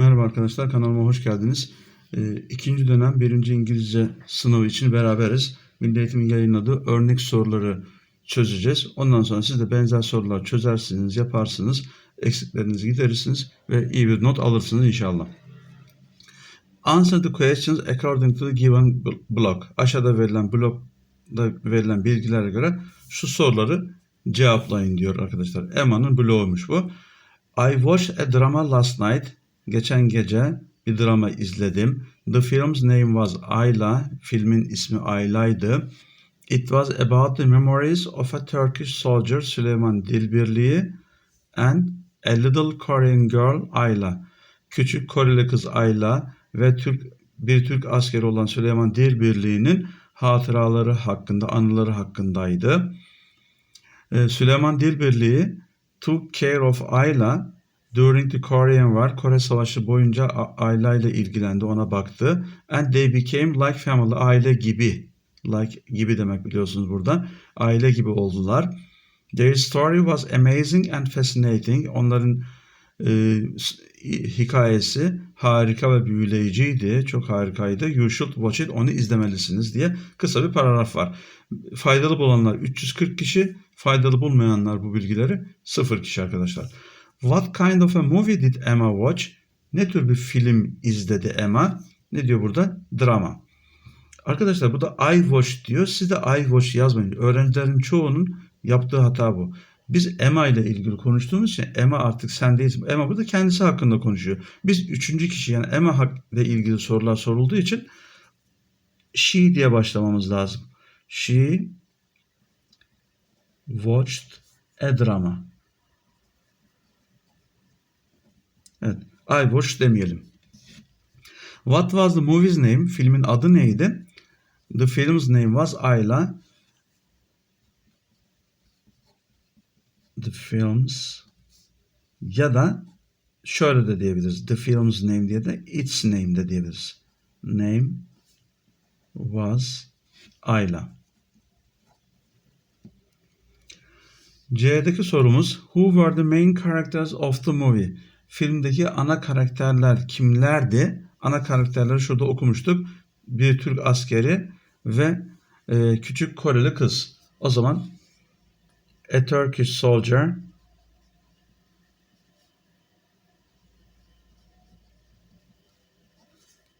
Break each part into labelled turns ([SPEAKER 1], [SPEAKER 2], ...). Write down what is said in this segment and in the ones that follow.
[SPEAKER 1] Merhaba arkadaşlar kanalıma hoş geldiniz. Ee, ikinci dönem birinci İngilizce sınavı için beraberiz. Milli Eğitim'in yayınladığı örnek soruları çözeceğiz. Ondan sonra siz de benzer sorular çözersiniz, yaparsınız, eksiklerinizi giderirsiniz ve iyi bir not alırsınız inşallah. Answer the questions according to the given block. Aşağıda verilen blokta verilen bilgilere göre şu soruları cevaplayın diyor arkadaşlar. Emma'nın bloğuymuş bu. I watched a drama last night. Geçen gece bir drama izledim. The film's name was Ayla. Filmin ismi Ayla'ydı. It was about the memories of a Turkish soldier Süleyman Dilbirliği and a little Korean girl Ayla. Küçük Koreli kız Ayla ve Türk bir Türk askeri olan Süleyman Dilbirliği'nin hatıraları hakkında, anıları hakkındaydı. Ee, Süleyman Dilbirliği took care of Ayla during the Korean War. Kore Savaşı boyunca A- Ayla ile ilgilendi, ona baktı. And they became like family, aile gibi. Like gibi demek biliyorsunuz burada. Aile gibi oldular. Their story was amazing and fascinating. Onların e, hikayesi harika ve büyüleyiciydi. Çok harikaydı. You should watch it. Onu izlemelisiniz diye kısa bir paragraf var. Faydalı bulanlar 340 kişi, faydalı bulmayanlar bu bilgileri 0 kişi arkadaşlar. What kind of a movie did Emma watch? Ne tür bir film izledi Emma? Ne diyor burada? Drama. Arkadaşlar burada I watch diyor. Siz de I watch yazmayın. Öğrencilerin çoğunun yaptığı hata bu. Biz Emma ile ilgili konuştuğumuz için Emma artık sen değilsin. Emma burada kendisi hakkında konuşuyor. Biz üçüncü kişi yani Emma ile ilgili sorular sorulduğu için she diye başlamamız lazım. She watched a drama. Evet. I watched demeyelim. What was the movie's name? Filmin adı neydi? The film's name was Ayla. The film's ya da şöyle de diyebiliriz. The film's name diye de its name de diyebiliriz. Name was Ayla. C'deki sorumuz Who were the main characters of the movie? Filmdeki ana karakterler kimlerdi? Ana karakterleri şurada okumuştuk. Bir Türk askeri ve e, küçük Koreli kız. O zaman A Turkish Soldier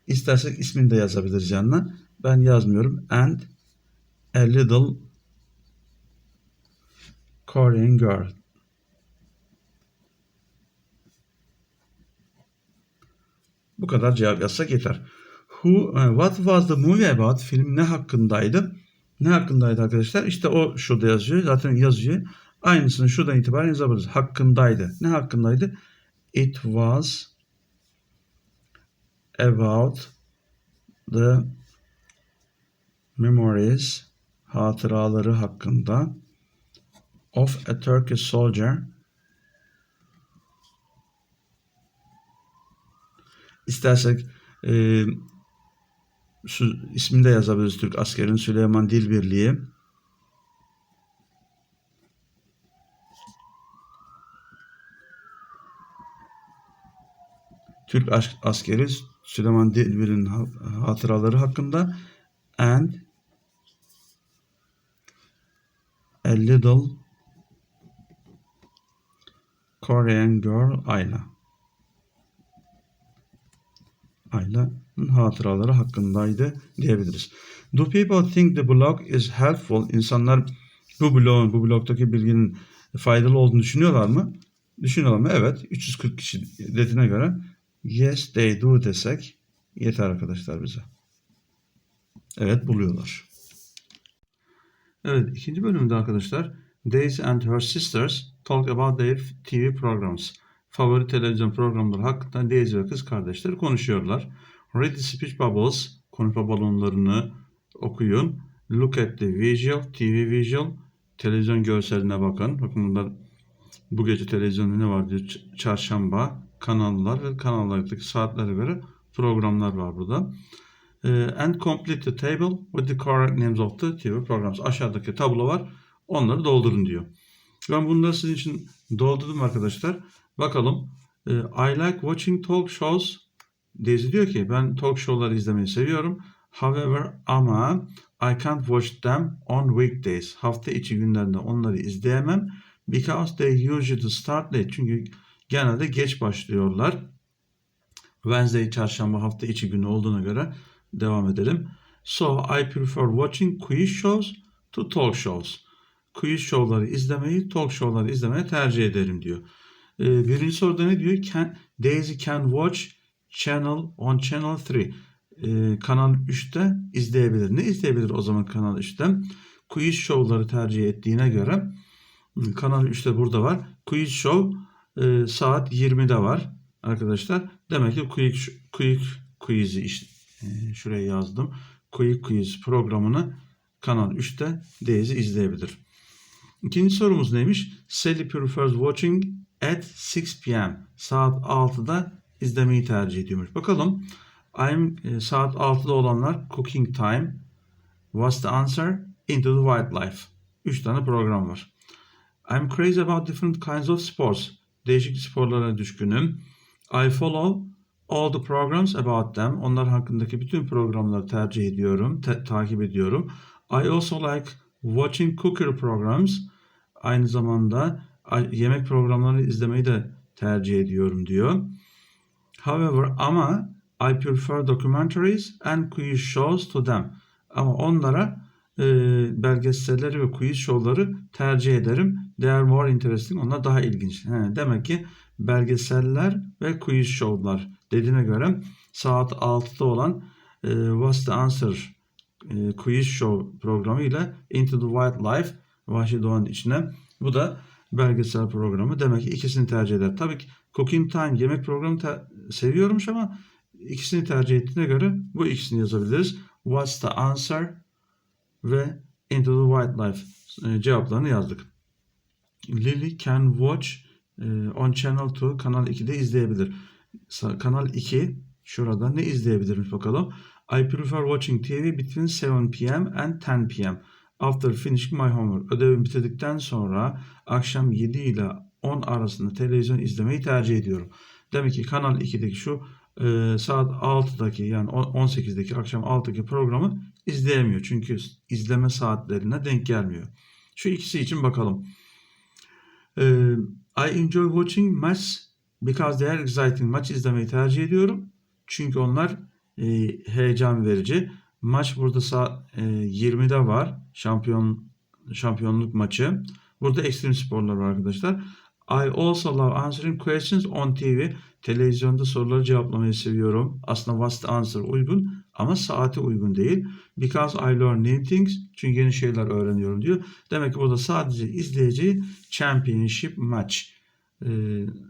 [SPEAKER 1] İstersek ismini de yazabiliriz yanına. Ben yazmıyorum. And a little Korean girl. Bu kadar cevap yazsak yeter. Who, e, what was the movie about? Film ne hakkındaydı? Ne hakkındaydı arkadaşlar? İşte o şurada yazıyor. Zaten yazıyor. Aynısını şuradan itibaren yazabiliriz. Hakkındaydı. Ne hakkındaydı? It was about the memories hatıraları hakkında of a Turkish soldier istersek e, şu ismini de yazabiliriz Türk askerin Süleyman Dilbirliği Türk as- askeri Süleyman Dilbir'in ha- hatıraları hakkında. And a little Korean girl Ayla. Ayla'nın hatıraları hakkındaydı diyebiliriz. Do people think the blog is helpful? İnsanlar bu blogun, bu blogdaki bilginin faydalı olduğunu düşünüyorlar mı? Düşünüyorlar mı? Evet. 340 kişi dediğine göre yes they do desek yeter arkadaşlar bize. Evet buluyorlar. Evet ikinci bölümde arkadaşlar Daisy and her sisters talk about their TV programs. Favori televizyon programları hakkında Daisy ve kız kardeşleri konuşuyorlar. Read the speech bubbles. Konuşma balonlarını okuyun. Look at the visual, TV visual. Televizyon görseline bakın. Bakın burada bu gece televizyonda ne var diyor. Çarşamba, kanallar ve kanallardaki saatlere göre programlar var burada. Ee, and complete the table with the correct names of the TV programs. Aşağıdaki tablo var. Onları doldurun diyor. Ben bunları sizin için doldurdum arkadaşlar. Bakalım E, I like watching talk shows. Daisy diyor ki ben talk show'ları izlemeyi seviyorum. However ama I can't watch them on weekdays. Hafta içi günlerinde onları izleyemem. Because they usually start late. Çünkü genelde geç başlıyorlar. Wednesday çarşamba hafta içi günü olduğuna göre devam edelim. So I prefer watching quiz shows to talk shows. Quiz show'ları izlemeyi, talk show'ları izlemeye tercih ederim diyor. Ee, birinci soruda ne diyor? Can, Daisy can watch channel on channel 3. Ee, kanal 3'te izleyebilir. Ne izleyebilir o zaman kanal 3'te? Quiz show'ları tercih ettiğine göre kanal 3'te burada var. Quiz show e, saat 20'de var arkadaşlar. Demek ki Quick, Quick Quiz'i işte, e, şuraya yazdım. Quick Quiz programını Kanal 3'te Daisy izleyebilir. İkinci sorumuz neymiş? Sally prefers watching at 6 p.m. Saat 6'da izlemeyi tercih ediyormuş. Bakalım. I'm e, saat 6'da olanlar cooking time. What's the answer? Into the wildlife. 3 tane program var. I'm crazy about different kinds of sports. Değişik sporlara düşkünüm. I follow all the programs about them. Onlar hakkındaki bütün programları tercih ediyorum, te- takip ediyorum. I also like watching cookery programs. Aynı zamanda yemek programlarını izlemeyi de tercih ediyorum diyor. However ama I prefer documentaries and quiz shows to them. Ama onlara e, belgeselleri ve quiz show'ları tercih ederim. They are more interesting. Onlar daha ilginç. He, demek ki belgeseller ve quiz show'lar dediğine göre saat 6'da olan e, What's the Answer e, quiz show programı ile Into the Wildlife Vahşi Doğanın içine bu da belgesel programı. Demek ki ikisini tercih eder. Tabii ki Cooking Time yemek programı seviyormuş ama ikisini tercih ettiğine göre bu ikisini yazabiliriz. What's the answer ve Into the Wildlife e, cevaplarını yazdık. Lily can watch e, on Channel 2 Kanal 2'de izleyebilir. Kanal 2 şurada ne izleyebilirmiş bakalım. I prefer watching TV between 7 p.m. and 10 p.m. After finishing my homework. Ödevimi bitirdikten sonra akşam 7 ile 10 arasında televizyon izlemeyi tercih ediyorum. Demek ki Kanal 2'deki şu e, saat 6'daki yani on- 18'deki akşam 6'daki programı izleyemiyor. Çünkü izleme saatlerine denk gelmiyor. Şu ikisi için bakalım. Ee, I enjoy watching match because they are exciting. Maç izlemeyi tercih ediyorum. Çünkü onlar e, heyecan verici. Maç burada saat e, 20'de var. Şampiyon şampiyonluk maçı. Burada ekstrem sporlar var arkadaşlar. I also love answering questions on TV. Televizyonda soruları cevaplamayı seviyorum. Aslında what's the answer uygun ama saate uygun değil. Because I learn new things. Çünkü yeni şeyler öğreniyorum diyor. Demek ki burada sadece izleyeceği championship maç. e,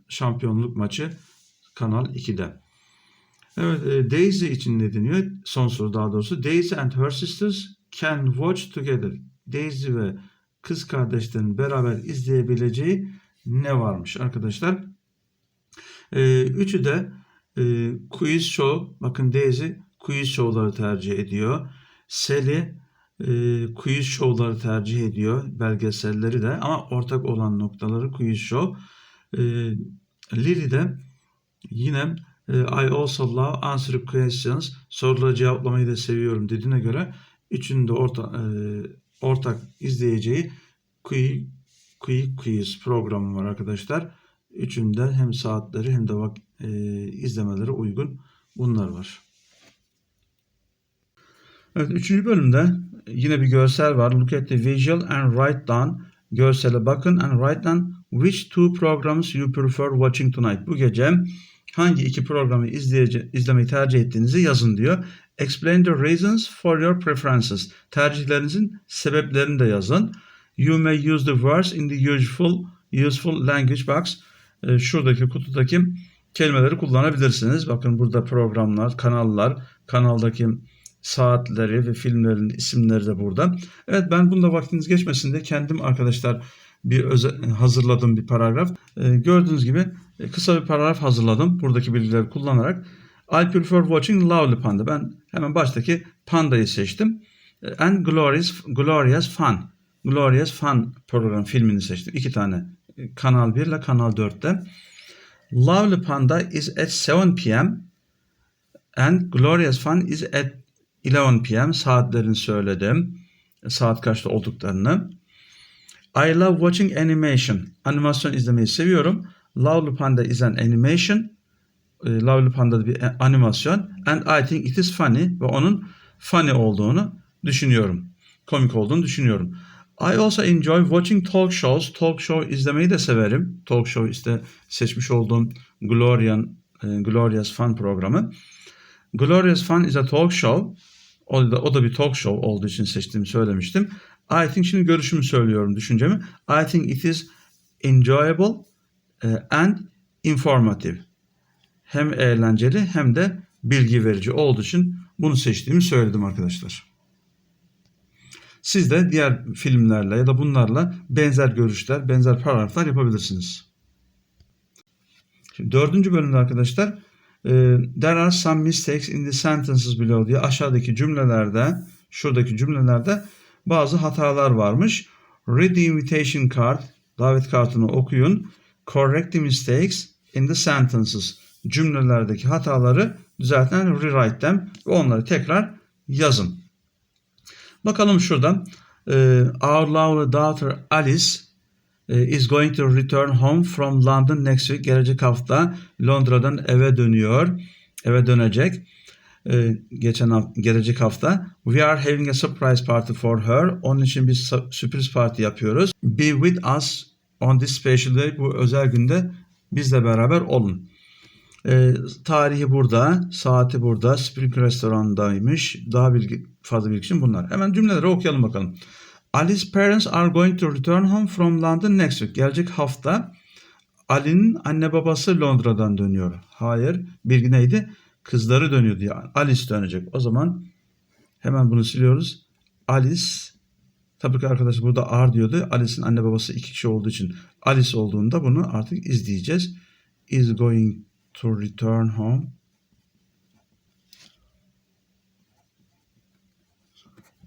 [SPEAKER 1] şampiyonluk maçı Kanal 2'de. Evet, e, Daisy için ne deniyor? Son soru daha doğrusu. Daisy and her sisters can watch together. Daisy ve kız kardeşlerin beraber izleyebileceği ne varmış arkadaşlar? E, üçü de e, quiz show. Bakın Daisy quiz show'ları tercih ediyor. Sally e, quiz show'ları tercih ediyor. Belgeselleri de ama ortak olan noktaları quiz show. E, Lily de yine e, I also love answering questions. Soruları cevaplamayı da seviyorum dediğine göre üçünün de orta, e, ortak izleyeceği Quick, Quick Quiz programı var arkadaşlar. Üçünde hem saatleri hem de vak, e, izlemeleri uygun bunlar var. Evet, üçüncü bölümde yine bir görsel var. Look at the visual and write down. Görsele bakın and write down which two programs you prefer watching tonight. Bu gece hangi iki programı izleyece, izlemeyi tercih ettiğinizi yazın diyor. Explain the reasons for your preferences. Tercihlerinizin sebeplerini de yazın. You may use the words in the useful, useful language box. Ee, şuradaki kutudaki kelimeleri kullanabilirsiniz. Bakın burada programlar, kanallar, kanaldaki saatleri ve filmlerin isimleri de burada. Evet ben bunda vaktiniz geçmesin diye kendim arkadaşlar bir öze- hazırladığım bir paragraf. Ee, gördüğünüz gibi e, kısa bir paragraf hazırladım buradaki bilgileri kullanarak. I prefer watching Lovely Panda. Ben hemen baştaki Panda'yı seçtim. E, And Glorious, Glorious Fun. Glorious Fun program filmini seçtim. İki tane. e, Kanal 1 ile Kanal 4'te. Lovely Panda is at 7 p.m. and Glorious Fun is at 11 p.m. Saatlerini söyledim. Saat kaçta olduklarını. I love watching animation. Animasyon izlemeyi seviyorum. Lovely Panda is an animation. E, Lovely Panda bir e, animasyon. And I think it is funny. Ve onun funny olduğunu düşünüyorum. Komik olduğunu düşünüyorum. I also enjoy watching talk shows. Talk show izlemeyi de severim. Talk show işte seçmiş olduğum Glorian, e, Glorious Fun programı. Glorious Fun is a talk show. O da, o da bir talk show olduğu için seçtiğimi söylemiştim. I think şimdi görüşümü söylüyorum, düşüncemi. I think it is enjoyable eh, and informative. Hem eğlenceli hem de bilgi verici olduğu için bunu seçtiğimi söyledim arkadaşlar. Siz de diğer filmlerle ya da bunlarla benzer görüşler, benzer paragraflar yapabilirsiniz. Şimdi dördüncü bölümde arkadaşlar e, there are some mistakes in the sentences below diye aşağıdaki cümlelerde, şuradaki cümlelerde bazı hatalar varmış. Read the invitation card, davet kartını okuyun. Correct the mistakes in the sentences. Cümlelerdeki hataları düzelten rewrite them ve onları tekrar yazın. Bakalım şuradan. Ee, Our lovely daughter Alice e, is going to return home from London next week. Gelecek hafta Londra'dan eve dönüyor. Eve dönecek. Ee, geçen hafta, gelecek hafta. We are having a surprise party for her. Onun için bir sürpriz parti yapıyoruz. Be with us on this special day. Bu özel günde bizle beraber olun. Ee, tarihi burada, saati burada, Spring Restoran'daymış. Daha bilgi, fazla bilgi için bunlar. Hemen cümleleri okuyalım bakalım. Alice's parents are going to return home from London next week. Gelecek hafta Ali'nin anne babası Londra'dan dönüyor. Hayır, bilgi neydi? Kızları dönüyor diye. Alice dönecek. O zaman hemen bunu siliyoruz. Alice Tabii ki arkadaş burada are diyordu. Alice'in anne babası iki kişi olduğu için Alice olduğunda bunu artık izleyeceğiz. Is going to return home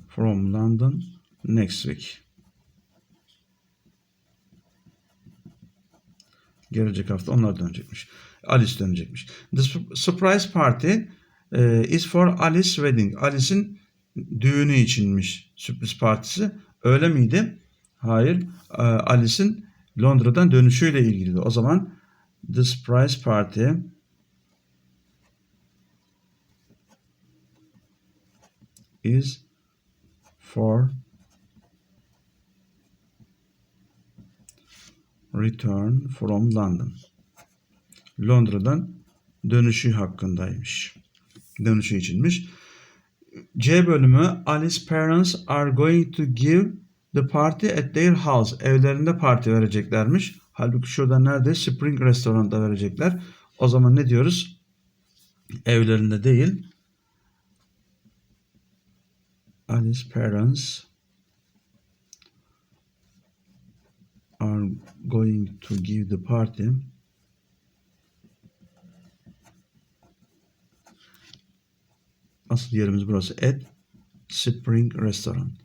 [SPEAKER 1] from London next week. Gelecek hafta onlar dönecekmiş. Alice dönecekmiş. The su- surprise party eh, is for Alice wedding. Alice'in düğünü içinmiş sürpriz partisi. Öyle miydi? Hayır. Eh, Alice'in Londra'dan dönüşüyle ilgiliydi. O zaman the surprise party is for return from London. Londra'dan dönüşü hakkındaymış. Dönüşü içinmiş. C bölümü Alice parents are going to give the party at their house. Evlerinde parti vereceklermiş. Halbuki şurada nerede? Spring Restaurant'ta verecekler. O zaman ne diyoruz? Evlerinde değil. Alice parents are going to give the party asıl yerimiz burası at Spring Restaurant.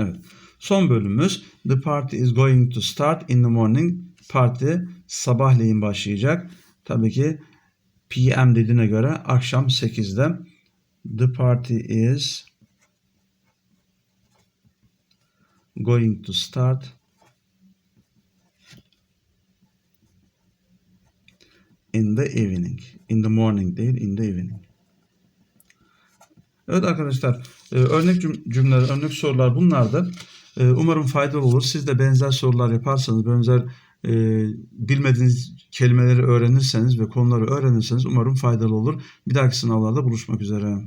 [SPEAKER 1] Evet. Son bölümümüz The party is going to start in the morning. Parti sabahleyin başlayacak. Tabii ki PM dediğine göre akşam 8'de. The party is going to start in the evening. In the morning değil, in the evening. Evet arkadaşlar, e, örnek cüm- cümleler, örnek sorular bunlardı. E, Umarım faydalı olur. Siz de benzer sorular yaparsanız, benzer e, bilmediğiniz kelimeleri öğrenirseniz ve konuları öğrenirseniz umarım faydalı olur. Bir dahaki sınavlarda buluşmak üzere.